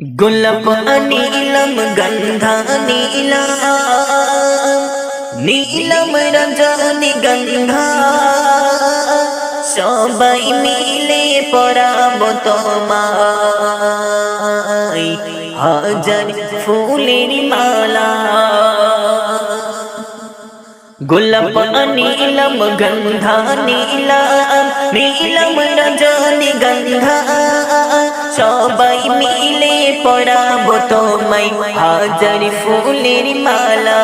গোলাপ নীলম গন্ধা নীলাম নীলম রজনী গন্ধা সবাই মিলে পরাব তোমায় হাজার ফুলের মালা গোলাপ নীলম গন্ধা নীলাম নীলম রজনী গন্ধা সবাই মিলে পড়াবো তোমায়। হাজার ফুলের মালা।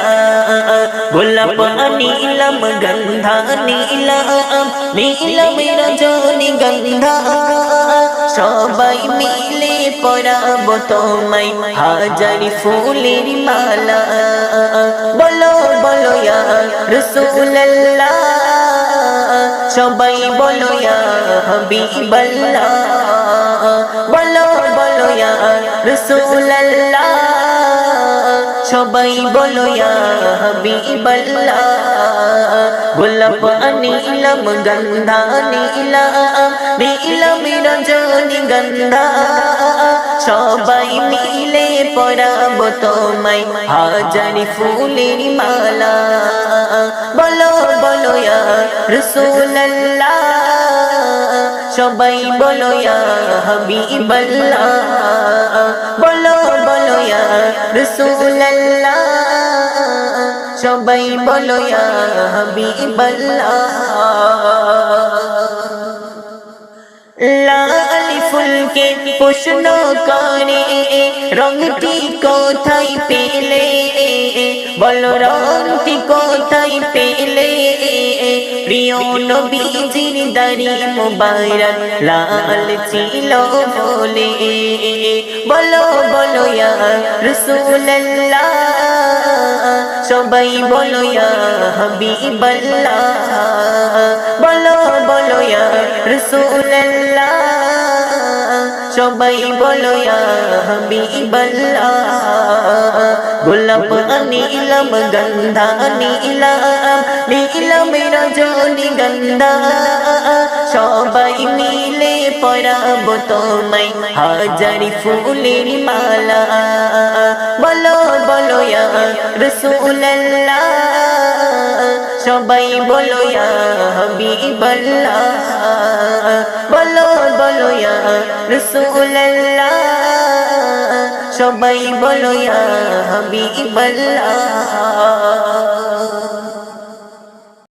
গোলাপ নীলম গন্ধা নীলাম নীলম রজনী গন্ধা। সবাই মিলে পড়াবো তোমায়। হাজার ফুলের মালা। বলো বলো রসুল্লাহ সবাই বলো হাবিবাল্লাহ। বলো বলো রসুল্লাহ সবাই বলো হাবিবাল্লাহ। গোলাপ নীলম, গন্ধা নীলাম, নীলম রজনী গন্ধা। সবাই মিলে পড়াবো তোমায়, হাজার ফুলের মালা। বলো বলো রসুল্লাহ সবাই বলো হাবিবাল্লাহ। বলো বলো রসুল্লাহ সবাই বলো হাবিবাল্লাহ। লাল ফুলকে প্রশ্ন করে, রংটি কোথায় পেলে? বল, রংটি কোথায় প্রিয় নবীজির দাড়ি মোবাইরাত লাল ছিল বলে। বলো বলো, ইয়া রসুল্লাহ সবাই বলো, ইয়া হাবিবাল্লাহ। বলো বলো, ইয়া রসুল্লাহ সবাই বলো গোলাপ নীলম গন্ধা নীলাম নীলম রজনী গন্ধা। সবাই মিলে পরাবো তোমায়, হাজারি ফুলের মালা। বলো বলো রসুল্লাহ সবাই বলো হাবিবাল্লাহ। বলো বলো রসুল্লাহ সবাই বলো হাবিবাল্লাহ।